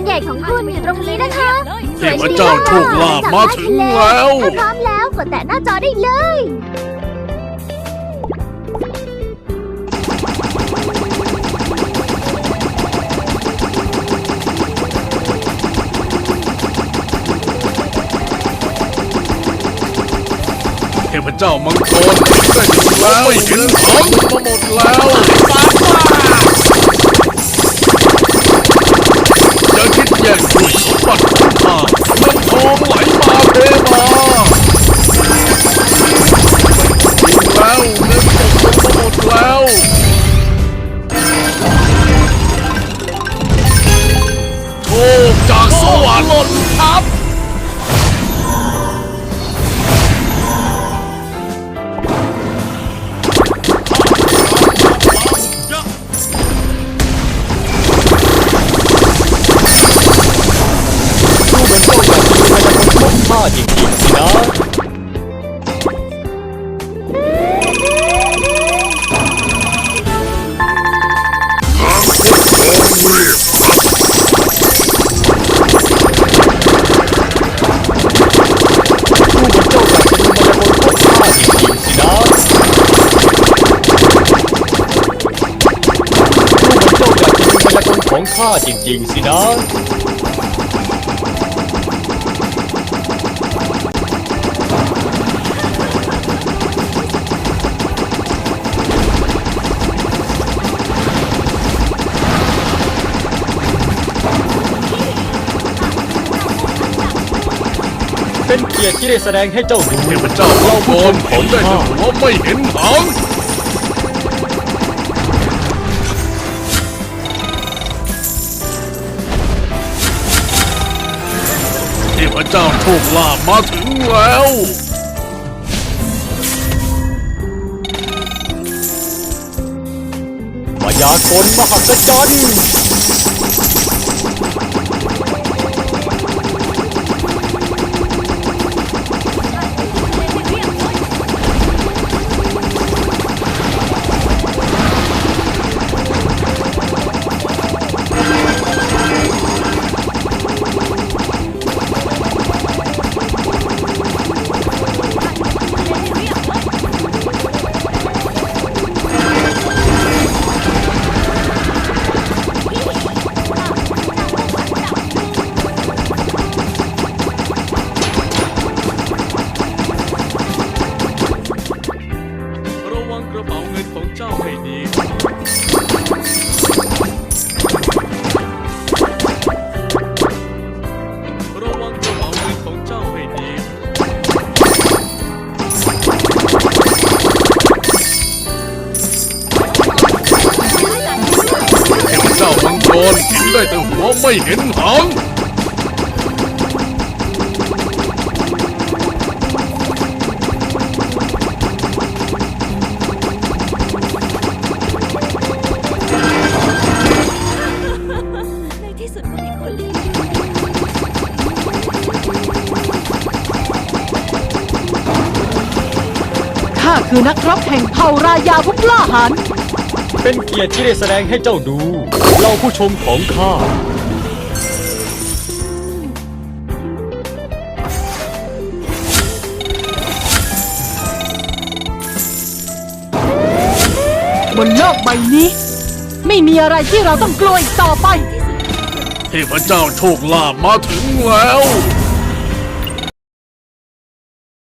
นใหญ่ของคุณอยู่ตรงนี้นะคะเทพเจ้าโชคลาภมาถึงแล้ว ถ้าพร้อมแล้วกดแตะหน้าจอได้เลย เทพเจ้ามังกรได้ถึงแล้วไม่เห็นหางมาหมดแล้ว จะพ้นข้าจริงๆสินะดูเนเจ้าะมีมันจะพ้นข้าจริงๆสินะดูเนาอยาจะมีมันจะพ้นของข้าจริงๆสินะ เป็นเกียรติที่ได้แสดงให้เจ้าดูเทพเจ้ามังกรเห็นได้แต่หัวไม่เห็นหางเทพเจ้าโชคลาภมาถึงแล้วมายากลมหัศจรรย์ามังกรเห็นได้แต่หัวไม่เห็นหางในที่สุดก็มีคนเล่นข้าคือนักรบแห่งเผ่ารายาผู้กล้าหาญ เป็นเกียรติที่ได้แสดงให้เจ้าดูเราผู้ชมของข้า บนโลกใบนี้ ไม่มีอะไรที่เราต้องกลัวอีกต่อไป เทพเจ้าโชคลาภมาถึงแล้ว